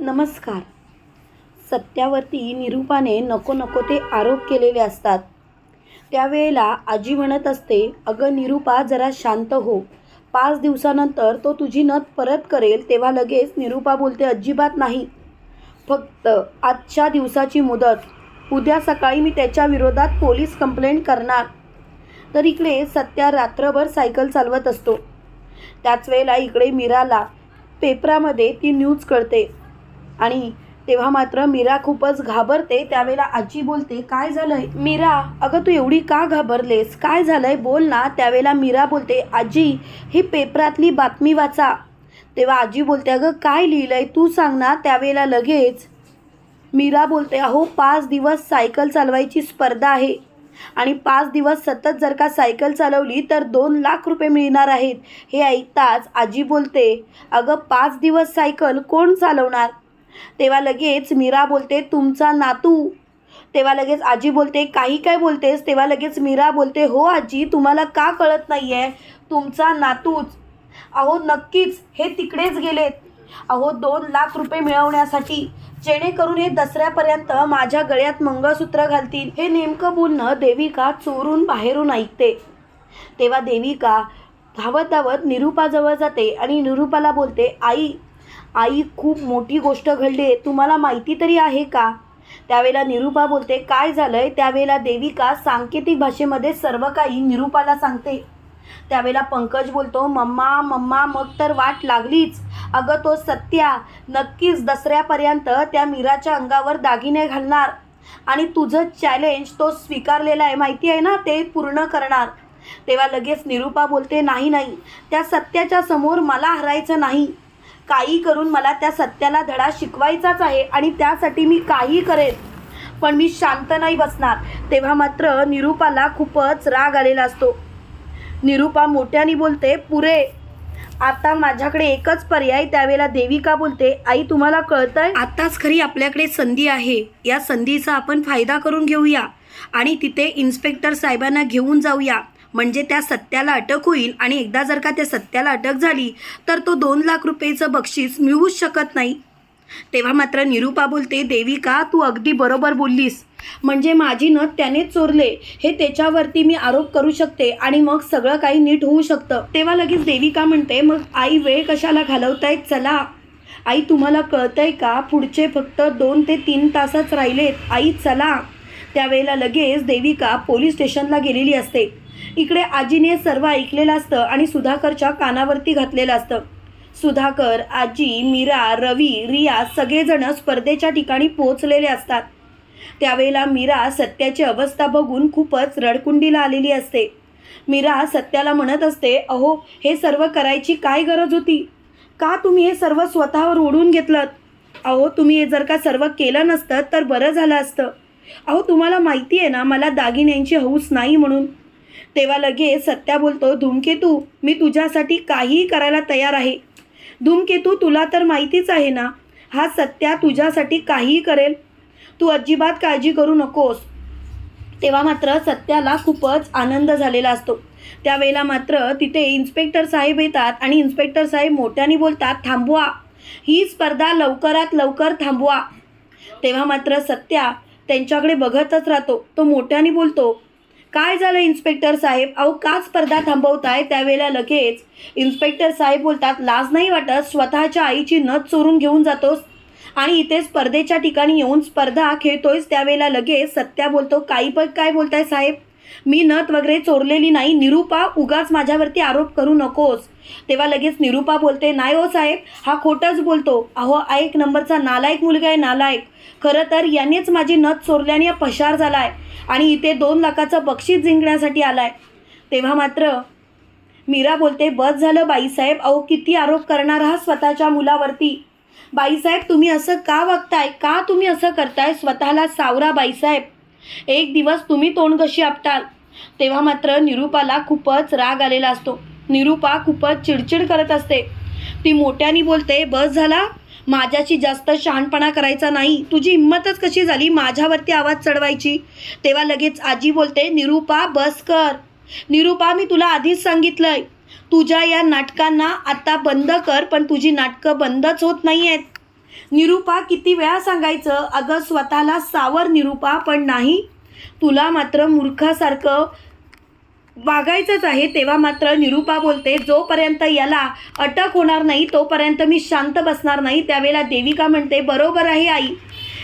नमस्कार. सत्यावरती निरूपाने नको नको ते आरोप केलेले असतात. त्यावेळेला आजी म्हणत असते अगं निरूपा जरा शांत हो. पाच दिवसानंतर तो तुझी नथ परत करेल तेव्हा लगेच निरूपा बोलते अजिबात नाही. फक्त आजच्या दिवसाची मुदत. उद्या सकाळी मी त्याच्या विरोधात पोलीस कंप्लेंट करणार. तर इकडे सत्या रात्रभर सायकल चालवत असतो. त्याच वेळेला इकडे मीराला पेपरामध्ये ती न्यूज कळते. आणि तेव्हा मात्र मीरा खूपच घाबरते. त्यावेळेला आजी बोलते काय झालंय? मीरा अगं तू एवढी का घाबरलेस? काय झालंय? बोल ना. त्यावेळेला मीरा बोलते आजी ही पेपरातली बातमी वाचा. तेव्हा आजी बोलते अगं काय लिहिलंय? तू सांग ना. त्यावेळेला लगेच मीरा बोलते अहो पाच दिवस सायकल चालवायची स्पर्धा आहे आणि पाच दिवस सतत जर का सायकल चालवली तर दोन लाख रुपये मिळणार आहेत. हे ऐकताच आजी बोलते अगं पाच दिवस सायकल कोण चालवणार? तेव्हा लगेच मीरा बोलते तुमचा नातू. तेव्हा लगेच आजी बोलते काही काय बोलतेस? तेव्हा लगेच मीरा बोलते हो आजी तुम्हाला का कळत नाही आहे तुमचा नातूच. अहो नक्कीच हे तिकडेच गेलेत. अहो दोन लाख रुपये मिळवण्यासाठी जेणेकरून हे दसऱ्यापर्यंत माझ्या गळ्यात मंगळसूत्र घालतील. हे नेमकं बोलणं देविका चोरून बाहेरून ऐकते. तेव्हा देविका धावत धावत निरूपाजवळ जाते आणि निरूपाला बोलते आई आई खूप मोठी गोष्ट घडली आहे. तुम्हाला माहिती तरी आहे का? त्यावेळेला निरूपा बोलते काय झालं आहे त्यावेळेला देविका सांकेतिक भाषेमध्ये सर्व काही निरूपाला सांगते. त्यावेळेला पंकज बोलतो मम्मा मम्मा मग तर वाट लागलीच. अगं तो सत्या नक्कीच दसऱ्यापर्यंत त्या मीराच्या अंगावर दागिने घालणार. आणि तुझं चॅलेंज तो स्वीकारलेला आहे. माहिती आहे ना? ते पूर्ण करणार. तेव्हा लगेच निरूपा बोलते नाही नाही. त्या सत्याच्या समोर मला हरायचं नाही. काही करून मला त्या सत्याला धडा शिकवायचाच आहे आणि त्यासाठी मी काही करेन. पण मी शांत नाही बसणार. तेव्हा मात्र निरूपाला खूपच राग आलेला असतो. निरूपा मोठ्याने बोलते पुरे आता माझ्याकडे एकच पर्याय त्यावेळेला देविका बोलते. आई तुम्हाला कळतंय? आताच खरी आपल्याकडे संधी आहे. या संधीचा आपण फायदा करून घेऊया आणि तिथे इन्स्पेक्टर साहेबांना घेऊन जाऊया. म्हणजे त्या सत्याला अटक होईल आणि एकदा जर का त्या सत्याला अटक झाली तर तो दोन लाख रुपयेचं बक्षीस मिळूच शकत नाही. तेव्हा मात्र निरूपा बोलते देविका तू अगदी बरोबर बोललीस? म्हणजे माझी नथ त्याने चोरले हे त्याच्यावरती मी आरोप करू शकते आणि मग सगळं काही नीट होऊ शकतं. तेव्हा लगेच देविका म्हणते मग आई वेळ कशाला घालवतायत? चला. आई तुम्हाला कळतंय का? पुढचे फक्त दोन ते तीन तासच राहिलेत. आई चला. त्यावेळेला लगेच देविका पोलीस स्टेशनला गेलेली असते. इकडे आजीने सर्व ऐकलेलं असतं आणि सुधाकरच्या कानावरती घातलेलं असतं. सुधाकर आजी मीरा रवी रिया सगळेजण स्पर्धेच्या ठिकाणी पोहोचलेले असतात. त्यावेळेला मीरा सत्याची अवस्था बघून खूपच रडकुंडीला आलेली असते. मीरा सत्याला म्हणत असते अहो हे सर्व करायची काय गरज होती? का तुम्ही हे सर्व स्वतःवर ओढून घेतलं अहो तुम्ही हे जर का सर्व केलं नसतं तर बरं झालं असतं. अहो तुम्हाला माहिती आहे ना मला दागिन्यांची हौस नाही म्हणून. तेव्हा लगेच सत्या बोलतो धूमकेतू मी तुझ्यासाठी काहीही करायला तयार आहे. धूमकेतू तुला तर माहितीच आहे ना हा सत्या तुझ्यासाठी काहीही करेल. तू अजिबात काळजी करू नकोस. तेव्हा मात्र सत्याला खूपच आनंद झालेला असतो. त्यावेळेला मात्र तिथे इन्स्पेक्टर साहेब येतात आणि इन्स्पेक्टर साहेब मोठ्याने बोलतात थांबवा. ही स्पर्धा लवकरात लवकर थांबवा. तेव्हा मात्र सत्या त्यांच्याकडे बघतच राहतो. तो मोठ्याने बोलतो काय झालं इन्स्पेक्टर साहेब? अहो का स्पर्धा थांबवताय? त्यावेळेला लगेच इन्स्पेक्टर साहेब बोलतात लाज नाही वाटत स्वतःच्या आईची नथ चोरून घेऊन जातोस आणि इथे स्पर्धेच्या ठिकाणी येऊन स्पर्धा खेळतोयस. त्यावेळेला लगेच सत्या बोलतो काही पण काय बोलताय साहेब? मी नथ वगैरे चोरलेली नाही. निरूपा उगाच माझ्यावरती आरोप करू नकोस. तेव्हा लगेच निरूपा बोलते नाही हो साहेब हा खोटंच बोलतो. अहो एक नंबरचा नालायक मुलगा आहे नालायक. खरं तर यानेच माझी नथ चोरल्याने पशार झाला आहे आणि इथे दोन लाखाचं बक्षीस जिंकण्यासाठी आला आहे तेव्हा मात्र मीरा बोलते बस झालं बाईसाहेब अहो किती आरोप करणार हा स्वतःच्या मुलावरती. बाईसाहेब तुम्ही असं का वागताय का तुम्ही असं करताय? स्वतःला सावरा बाईसाहेब एक दिवस तुम्ही तोंड कशी आपटाल? तेव्हा मात्र निरूपाला खूपच राग आलेला असतो. निरूपा खूपच चिडचिड करत असते. ती मोठ्याने बोलते बस झाला. माझ्याशी जास्त शहाणपणा करायचा नाही. तुझी हिंमतच कशी झाली माझ्यावरती आवाज चढवायची? तेव्हा लगेच आजी बोलते निरूपा बस कर. निरूपा मी तुला आधीच सांगितलंय. तुझ्या या नाटकांना आता बंद कर पण तुझी नाटकं बंदच होत नाही आहेत निरूपा किती वेळा सांगायचं? अगं स्वतःला सावर निरूपा पण नाही. तुला मात्र मूर्खासारखं वागायचंच आहे. तेव्हा मात्र निरूपा बोलते जोपर्यंत याला अटक होणार नाही तोपर्यंत मी शांत बसणार नाही. त्यावेळेला देविका म्हणते बरोबर आहे आई.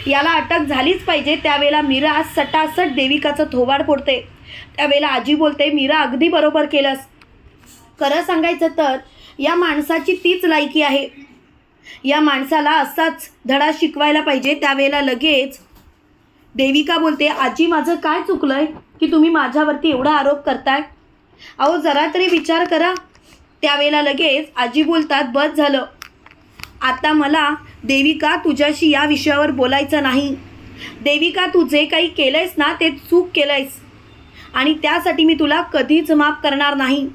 याला अटक झालीच पाहिजे. त्यावेळेला मीरा सटासट देविकाचं थोबाड फोडते. त्यावेळेला आजी बोलते मीरा अगदी बरोबर केलंस. खरं सांगायचं तर या माणसाची तीच लायकी आहे. या माणसाला असाच धडा शिकवायला पाहिजे त्यावेळेला लगेच देविका बोलते आजी माझं काय चुकलंय? की तुम्ही माझ्यावरती एवढा आरोप करताय? अहो जरा तरी विचार करा. त्यावेळेला लगेच आजी बोलतात बस झालं. आता मला देविका तुझ्याशी या विषयावर बोलायचं नाही. देविका तू जे काही केलंयस ना ते चूक केलंयस. आणि त्यासाठी मी तुला कधीच माफ करणार नाही.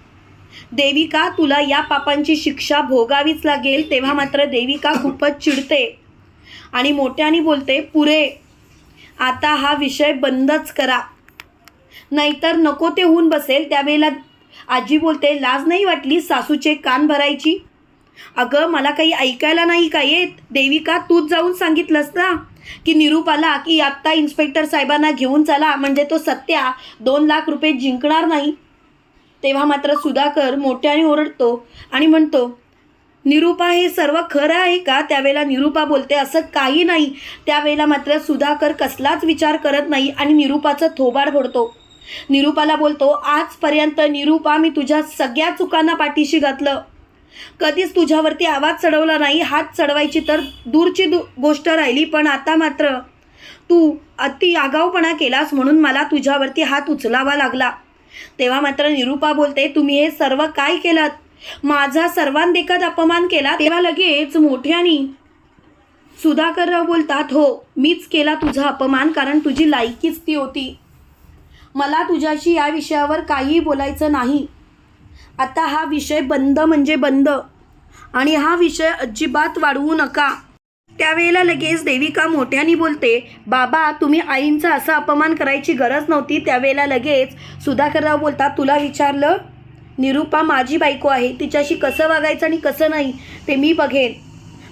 देविका तुला या पापांची शिक्षा भोगावीच लागेल तेव्हा मात्र देविका खूपच चिडते आणि मोठ्याने बोलते पुरे आता हा विषय बंदच करा. नाहीतर नको ते होऊन बसेल. त्यावेळेला आजी बोलते लाज नाही वाटली सासूचे कान भरायची? अगं मला काही ऐकायला नाही का येत? देविका तूच जाऊन सांगितलंस ना की निरूपाला की आत्ता इन्स्पेक्टर साहेबांना घेऊन चला म्हणजे तो सत्या दोन लाख रुपये जिंकणार नाही. तेव्हा मात्र सुधाकर मोठ्याने ओरडतो आणि म्हणतो निरूपा हे सर्व खरं आहे का? त्यावेळेला निरूपा बोलते असं काही नाही. त्यावेळेला मात्र सुधाकर कसलाच विचार करत नाही आणि निरूपाचं थोबाड फोडतो. निरूपाला बोलतो आजपर्यंत निरूपा मी तुझ्या सगळ्या चुकांना पाठीशी घातलं. कधीच तुझ्यावरती आवाज चढवला नाही हात चढवायची तर दूरची दू गोष्ट राहिली पण आता मात्र तू अति आगाऊपणा केलास म्हणून मला तुझ्यावरती हात उचलावा लागला. तेव्हा मात्र निरूपा बोलते तुम्ही हे सर्व काय केलात? माझा सर्वांदेखत अपमान केला? तेव्हा लगेच मोठ्यानी सुधाकरराव बोलतात हो मीच केला तुझा अपमान कारण तुझी लायकीच ती होती. मला तुझ्याशी या विषयावर काहीही बोलायचं नाही. आता हा विषय बंद म्हणजे बंद. आणि हा विषय अजिबात वाढवू नका. त्यावेळेला लगेच देविका मोठ्याने बोलते बाबा तुम्ही आईंचा असा अपमान करायची गरज नव्हती. त्यावेळेला लगेच सुधाकरराव बोलतात तुला विचारलं? निरूपा माझी बायको आहे. तिच्याशी कसं वागायचं आणि कसं नाही ते मी बघेन.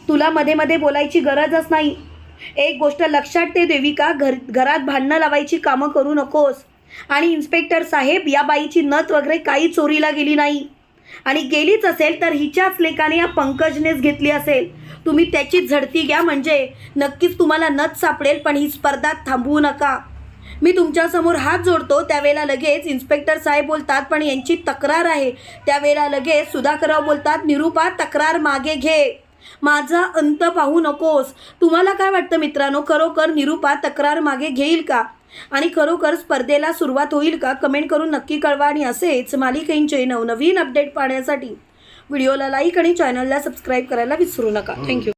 तुला मध्ये मध्ये बोलायची गरजच नाही. एक गोष्ट लक्षात ते देविका घर घरात भांडणं लावायची कामं करू नकोस. आणि इन्स्पेक्टर साहेब या बाईची नथ वगैरे काही चोरीला गेली नाही. आणि गेलीच असेल तर हिच्याच लेकाने या पंकजनेच घेतली असेल. तुम्ही त्याची झडती घ्या म्हणजे नक्कीच तुम्हाला नच सापडेल पण ही स्पर्धा थांबवू नका. मी तुमच्यासमोर हात जोडतो त्यावेळेला लगेच इन्स्पेक्टर साहेब बोलतात पण यांची तक्रार आहे. त्यावेळेला लगेच सुधाकरराव बोलतात निरूपा तक्रार मागे घे. माझा अंत पाहू नकोस. तुम्हाला काय वाटतं मित्रांनो? खरोखर निरूपा तक्रार मागे घेईल का? आणि खरोखर स्पर्धेला सुरुवात होईल का? कमेंट करून नक्की कळवा आणि असेच मालिकेंचे नवनवीन अपडेट पाहण्यासाठी व्हिडिओला लाईक आणि चॅनलला सबस्क्राईब करायला विसरू नका. थँक्यू